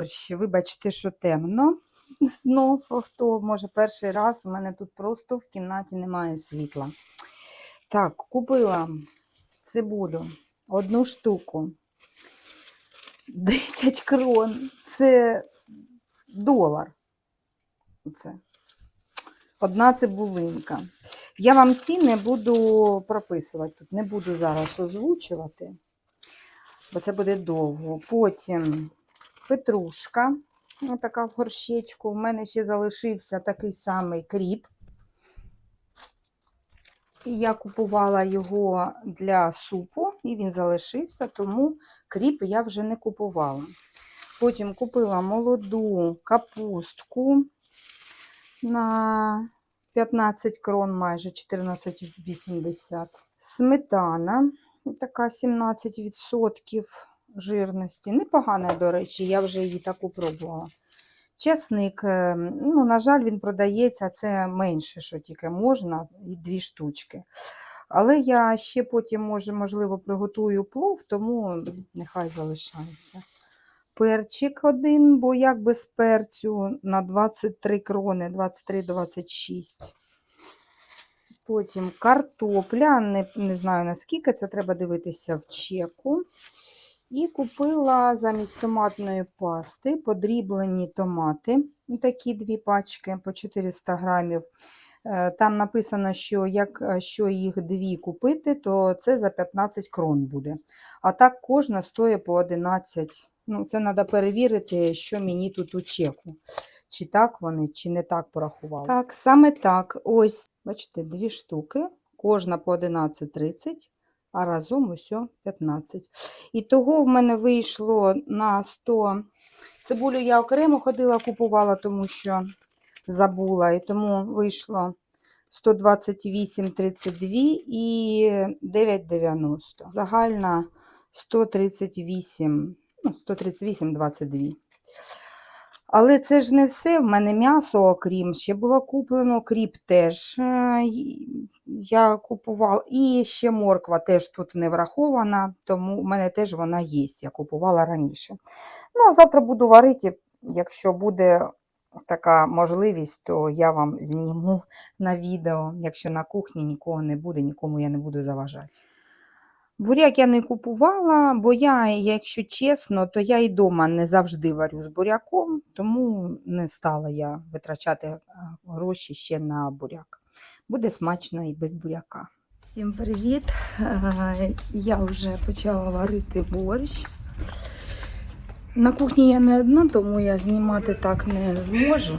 борщ. Вибачте, що темно. Знов, хто може перший раз, у мене тут просто в кімнаті немає світла. Так, купила цибулю, одну штуку. 10 крон. Це долар. Це. Одна цибулинка. Я вам ціни буду прописувати тут, не буду зараз озвучувати, бо це буде довго. Потім петрушка, така в горщечку. У мене ще залишився такий самий кріп. Я купувала його для супу, і він залишився, тому кріп я вже не купувала. Потім купила молоду капустку на 15 крон, майже 14,80. Сметана, така 17% жирності. Непогана, до речі, я вже її таку пробувала. Чесник, е, ну, на жаль, він продається, це менше, що тільки можна, і дві штучки. Але я ще потім, може, можливо, приготую плов, тому нехай залишається. Перчик один, бо як без перцю на 23 крони, 23-26. Потім картопля, не, не знаю наскільки, це треба дивитися в чеку. І купила замість томатної пасти подріблені томати, такі дві пачки по 400 грамів. Е, Там написано, що якщо їх дві купити, то це за 15 крон буде. А так кожна стоїть по 11. Ну, це треба перевірити, що мені тут у чеку. Чи так вони, чи не так порахували. Так, саме так. Ось, бачите, дві штуки, кожна по 11,30, а разом усьо 15. І того в мене вийшло на 100. Цибулю я окремо ходила, купувала, тому що забула, і тому вийшло 128,32 і 9,90. Загальна 138, ну, 138,22. Але це ж не все. В мене м'ясо, окрім, ще було куплено, кріп теж е, я купувала. І ще морква теж тут не врахована, тому в мене теж вона є, я купувала раніше. Ну, а завтра буду варити, якщо буде така можливість, то я вам зніму на відео. Якщо на кухні нікого не буде, нікому я не буду заважати. Буряк я не купувала, бо я, якщо чесно, то я і вдома не завжди варю з буряком, тому не стала я витрачати е, гроші ще на буряк. Буде смачно і без буряка. Всім привіт! Е, Я вже почала варити борщ. На кухні я не одна, тому я знімати так не зможу.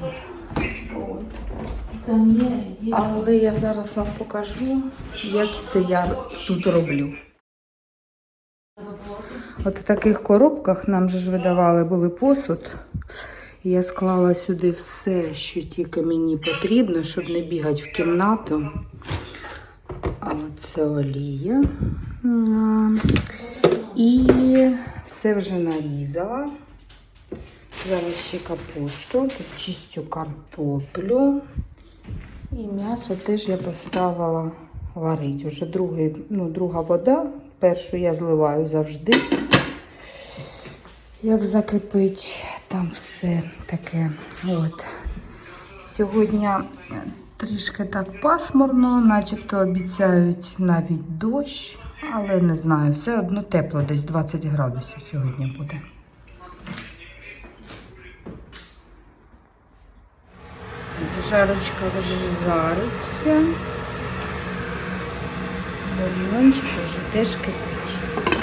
Але я зараз вам покажу, як це я тут роблю. От в таких коробках нам же ж видавали були посуд. Я склала сюди все, що тільки мені потрібно, щоб не бігати в кімнату. А це олія. І все вже нарізала. Зараз ще капусту, чистю картоплю. І м'ясо теж я поставила варити. Уже другий, ну, друга вода. Першу я зливаю завжди. Як закипить, там все таке. От. Сьогодні трішки так пасмурно, начебто обіцяють навіть дощ, але не знаю, все одно тепло, десь 20 градусів сьогодні буде. Жарочка вже жариться. Бульйончик вже теж кипить.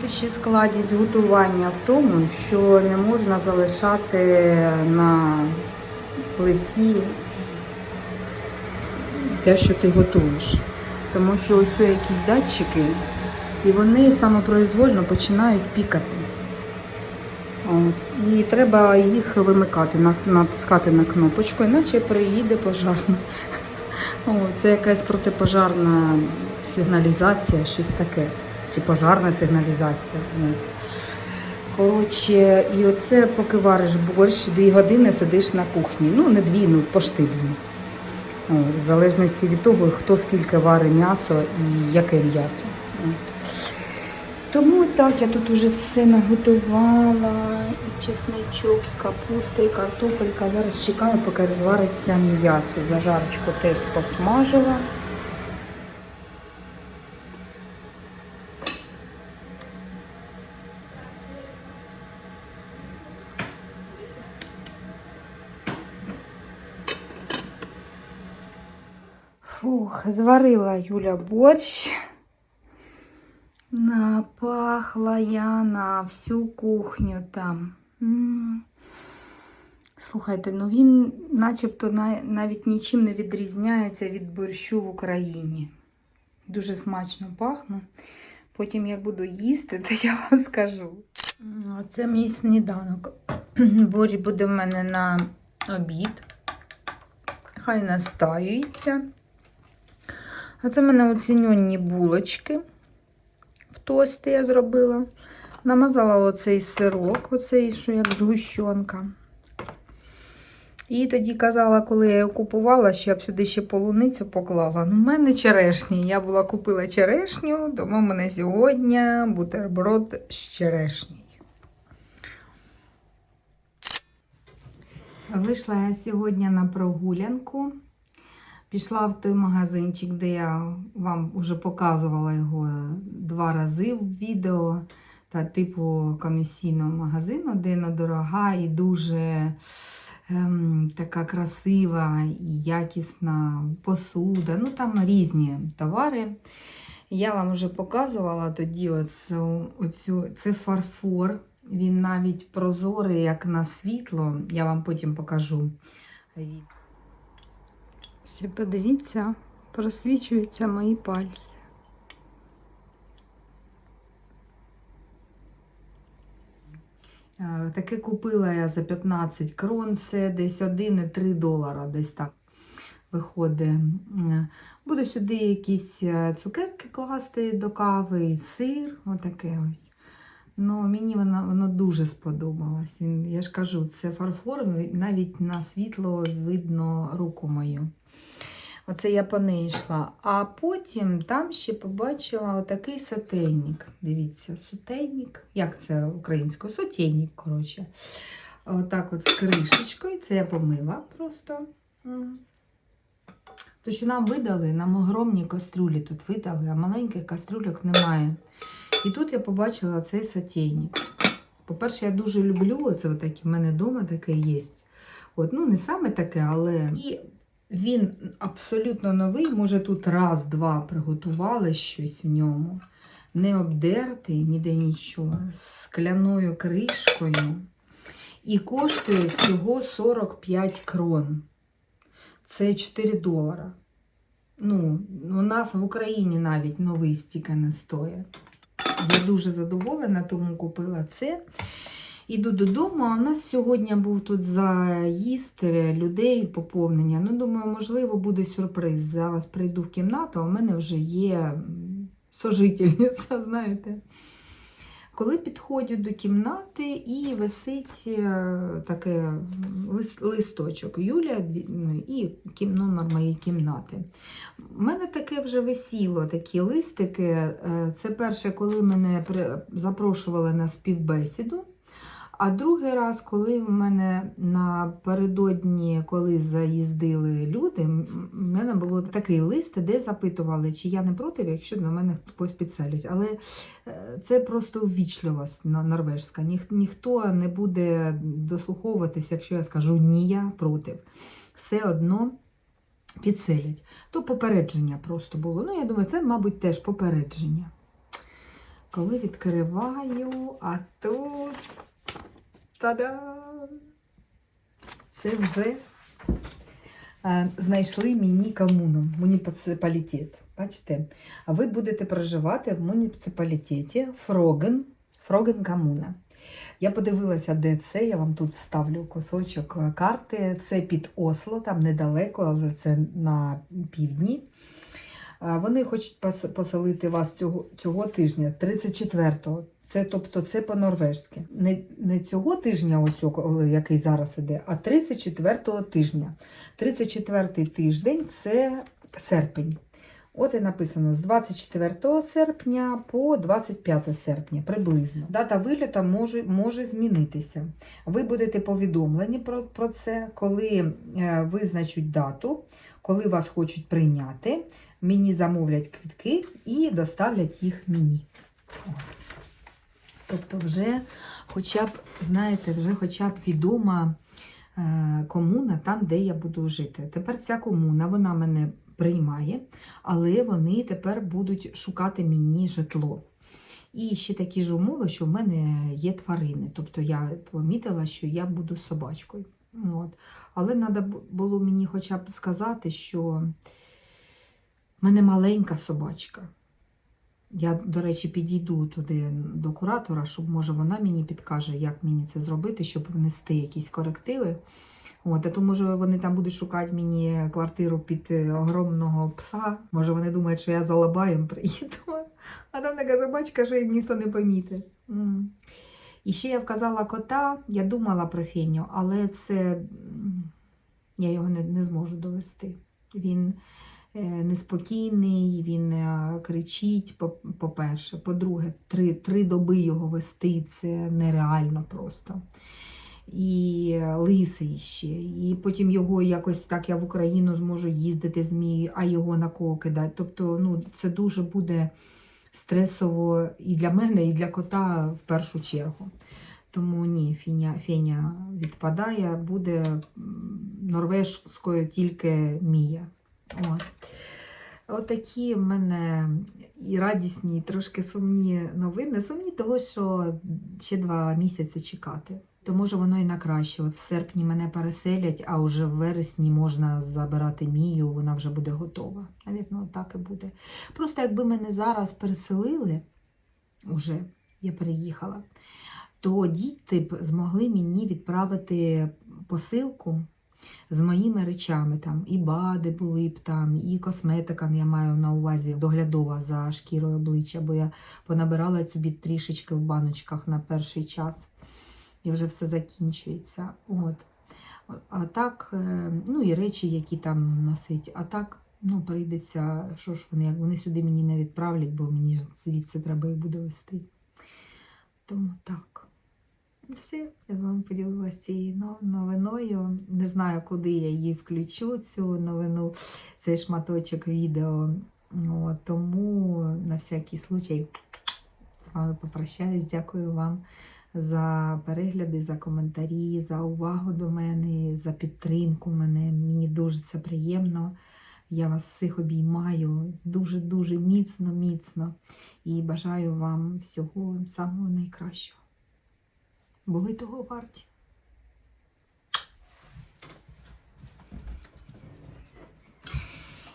Тут ще складність готування в тому, що не можна залишати на плиті те, що ти готуєш. Тому що ось є якісь датчики, і вони самопроізвольно починають пікати. От. І треба їх вимикати, натискати на кнопочку, іначе приїде пожарна. О, це якась протипожарна сигналізація, щось таке. Чи пожарна сигналізація. Ну. Коротше, і оце поки вариш борщ, дві години сидиш на кухні. Ну, не дві, ну пошти дві. В залежності від того, хто скільки варить м'ясо і яке м'ясо. Тому так, я тут уже все наготувала. І чесничок, і капуста, і картопелька. Зараз чекаю, поки розвариться м'ясо. Зажарочку теж посмажила. Фух, зварила Юля борщ. Напахла я на всю кухню там. Слухайте, ну він начебто навіть нічим не відрізняється від борщу в Україні. Дуже смачно пахне. Потім, як буду їсти, то я вам скажу. М, Оце мій сніданок. Борщ буде в мене на обід. Хай настаюється. А це в мене оціньонні булочки в тості я зробила. Намазала оцей сирок, оцей, що як згущенка. І тоді казала, коли я його купувала, що я б сюди ще полуницю поклала. Ну, в мене черешні. Я була купила черешню, тому в мене сьогодні бутерброд з черешнею. Вийшла я сьогодні на прогулянку. Пішла в той магазинчик, де я вам вже показувала його два рази в відео та типу комісійного магазину, де недорога і дуже ем, така красива і якісна посуда. Ну там різні товари. Я вам вже показувала тоді оцю, оцю, це фарфор. Він навіть прозорий, як на світло. Я вам потім покажу. Ще подивіться, просвічуються мої пальці. Е, Таке купила я за 15 крон, це десь 1,3 долара, десь так виходить. Буду сюди якісь е, цукерки класти до кави, сир, отаке ось. Ну, мені воно, воно дуже сподобалось. Я ж кажу, це фарфор, навіть на світло видно руку мою. Оце я по неї йшла. А потім там ще побачила отакий сотейник. Дивіться, сотейник. Як це українською? Сотейник, коротше. Отак от з кришечкою. Це я помила просто. То, що нам видали, нам огромні каструлі тут видали, а маленьких каструльок немає. І тут я побачила цей сотейник. По-перше, я дуже люблю це такі, в мене вдома таке є. От, ну, не саме таке, але. І він абсолютно новий, може тут раз-два приготували щось в ньому. Не обдертий, ніде нічого, з скляною кришкою. І коштує всього 45 крон. Це 4 долара. Ну, у нас в Україні навіть новий стільки не стоїть. Я дуже задоволена, тому купила це. Іду додому, а у нас сьогодні був тут заїзд людей, поповнення. Ну, думаю, можливо, буде сюрприз. Зараз прийду в кімнату, а в мене вже є сожительниця, знаєте. Коли підходжу до кімнати і висить е, таке лист, листочок дві- ну, і номер моєї кімнати. У мене таке вже висіло, такі листики. Е, Це перше, коли мене запрошували на співбесіду. А другий раз, коли в мене напередодні, коли заїздили люди, в мене було такий лист, де запитували, чи я не проти, якщо до мене хтось підселить. Але е, це просто ввічливость норвежська. Ніх, ніхто не буде дослуховуватися, якщо я скажу ні, я проти. Все одно підселять. То попередження просто було. Ну, я думаю, це, мабуть, теж попередження. Коли відкриваю, а тут Та-да! Це вже е, знайшли міні-комуну, муніципалітет. Бачите? А ви будете проживати в муніципалітеті Фроген, Фроген комуна. Я подивилася, де це. Я вам тут вставлю кусочок карти. Це під Осло, там недалеко, але це на півдні. Вони хочуть поселити вас цього, цього тижня, 34-го. Це, тобто це по-норвежськи. Не, не цього тижня, ось який зараз іде, а 34-го тижня. 34-й тиждень це серпень. От і написано з 24 серпня по 25 серпня приблизно. Дата виліту може, може змінитися. Ви будете повідомлені про, про це, коли е, визначуть дату, коли вас хочуть прийняти. Мені замовлять квітки і доставлять їх мені. Тобто, вже хоча б, знаєте, вже хоча б відома е, комуна там, де я буду жити. Tепер ця комуна, вона мене приймає, але вони тепер будуть шукати мені житло. І ще такі ж умови, що в мене є тварини. Тобто я помітила, що я буду собачкою. От. Але треба було мені хоча б сказати, що в мене маленька собачка. Я, до речі, підійду туди до куратора, щоб може вона мені підкаже, як мені це зробити, щоб внести якісь корективи. От, а то, може, вони там будуть шукати мені квартиру під е, огромного пса. Може, вони думають, що я за лабаєм приїду. А там така собачка, що ніхто не помітить. І ще я вказала кота, я думала про Феню, але це я його не, не зможу довести. Він неспокійний, він е, кричить, по- по-перше. По-друге, три, три доби його вести це нереально просто. І лисий ще. І потім його якось так я в Україну зможу їздити змію, а його на кого кидати. Тобто, ну, це дуже буде стресово і для мене, і для кота в першу чергу. Тому ні, Феня, Феня відпадає, буде норвежською тільки Мія. От. Отакі в мене і радісні, і трошки сумні новини. Сумні того, що ще два місяці чекати. То може воно і на краще. От в серпні мене переселять, а вже в вересні можна забирати Мію, вона вже буде готова. Навірно, так і буде. Просто якби мене зараз переселили, уже я переїхала, то діти б змогли мені відправити посилку з моїми речами. Там і бади були б там, і косметика, я маю на увазі доглядова за шкірою обличчя, бо я понабирала собі трішечки в баночках на перший час. І вже все закінчується. От. А так, е, ну і речі, які там носить. А так, ну, прийдеться, що ж вони, як вони сюди мені не відправлять, бо мені звідси треба і буде вести. Тому так. Ну, Все, я з вами поділилася цією новиною. Не знаю, куди я її включу, цю новину, цей шматочок відео. От, тому на всякий случай з вами попрощаюсь. Дякую вам за перегляди, за коментарі, за увагу до мене, за підтримку мене. Мені дуже це приємно. Я вас всіх обіймаю дуже-дуже міцно, міцно і бажаю вам всього самого найкращого. Бо ви того варті.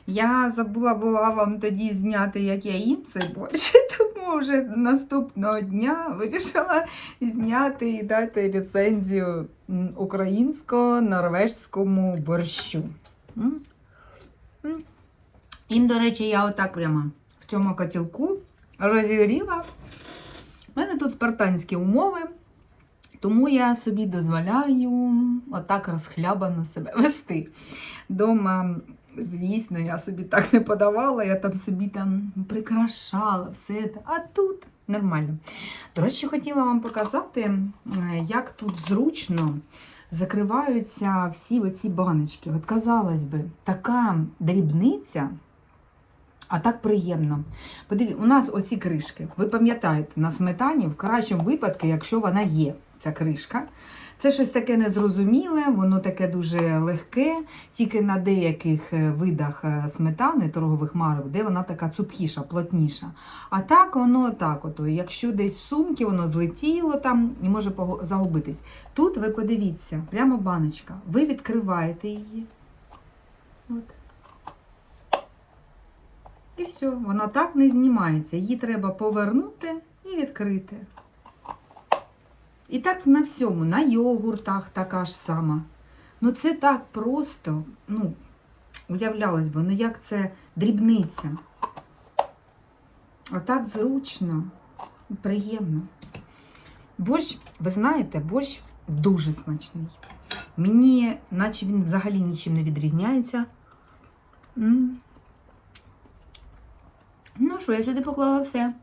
Я забула була вам тоді зняти, як я їм цей борщ, тому вже наступного дня вирішила зняти і дати рецензію м, українсько-норвежському борщу. Їм, до речі, я отак прямо в цьому котілку розігріла. У мене тут спартанські умови, тому я собі дозволяю отак розхлябано себе вести. Дома Звісно, я собі так не подавала, я там собі там прикрашала все це. А тут нормально. До речі, хотіла вам показати, як тут зручно закриваються всі оці баночки. От, казалось би, така дрібниця, а так приємно. Подиві, у нас оці кришки. Ви пам'ятаєте, на сметані в кращому випадку, якщо вона є, ця кришка. Це щось таке незрозуміле, воно таке дуже легке, тільки на деяких е, видах е, сметани, торгових марок, де вона така цупкіша, плотніша. А так воно так, ото, якщо десь в сумці воно злетіло там і може загубитись. Тут ви подивіться, прямо баночка. Ви відкриваєте її. От. І все, вона так не знімається. Її треба повернути і відкрити. І так на всьому, на йогуртах така ж сама. Ну це так просто, ну, уявлялось би, ну як це дрібниця. А так зручно, приємно. Борщ, ви знаєте, борщ дуже смачний. Мені, наче він взагалі нічим не відрізняється. М. що, я сюди поклала все.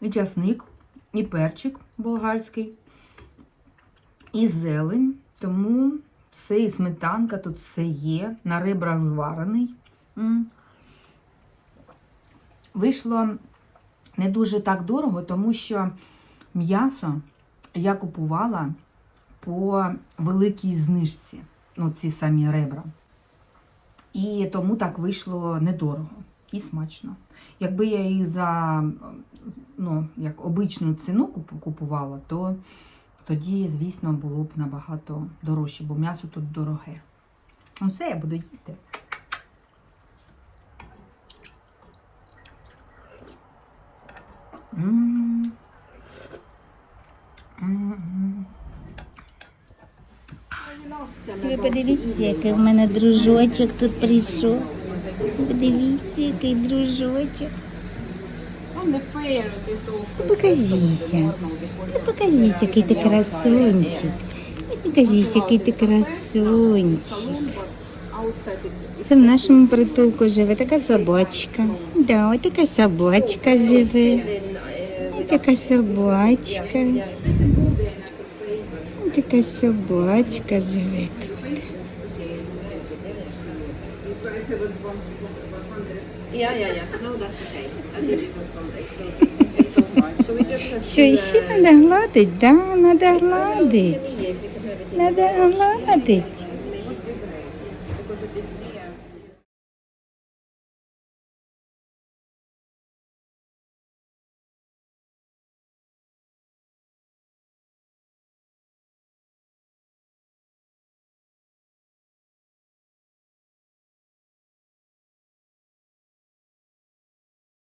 І часник, і перчик болгарський, і зелень. Тому все, і сметанка, тут все є. На ребрах зварений. Вийшло не дуже так дорого, тому що м'ясо я купувала по великій знижці. Ну, ці самі ребра. І тому так вийшло недорого і смачно. Якби я їх за ну, як обичну ціну купувала, то тоді, звісно, було б набагато дорожче, бо м'ясо тут дороге. Ну, все, я буду їсти. Ви подивіться, який в мене дружочок тут прийшов. Подивіться, який дружочок. Покажися. Покажися, який ти красунчик. Покажися, який ти красунчик. Це в нашому притулку живе така собачка. Да, ось така собачка живе. Ось така собачка. Ось така собачка живе Що, ще треба гладить? Да, треба гладить. Треба гладить.